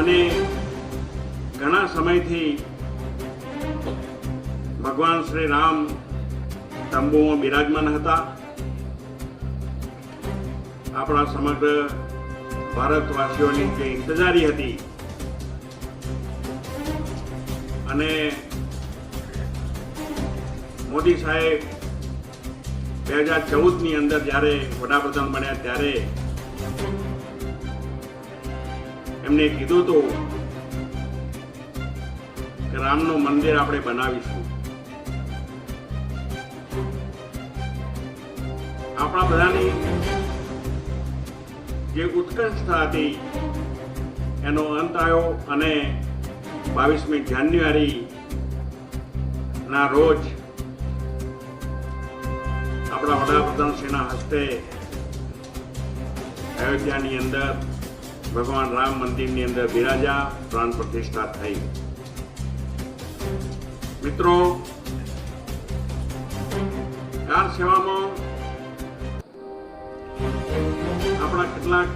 અને ઘણા સમયથી ભગવાન શ્રી રામ તંબુમાં બિરાજમાન હતા. આપણા સમગ્ર ભારતવાસીઓની જે ઇંતજારી હતી અને મોદી સાહેબ બે હજાર ચૌદની અંદર જ્યારે વડાપ્રધાન બન્યા ત્યારે એમને કીધું હતું કે રામનું મંદિર આપણે બનાવીશું. આપણા બધાની જે ઉત્કંઠતા હતી, એનો અંત આવ્યો અને બાવીસમી જાન્યુઆરી ના રોજ આપણા વડાપ્રધાનશ્રીના હસ્તે અયોધ્યાની અંદર ભગવાન રામ મંદિરની અંદર બિરાજા પ્રાણ પ્રતિષ્ઠા થઈ. મિત્રો કાર સેવામાં આપણા કેટલાક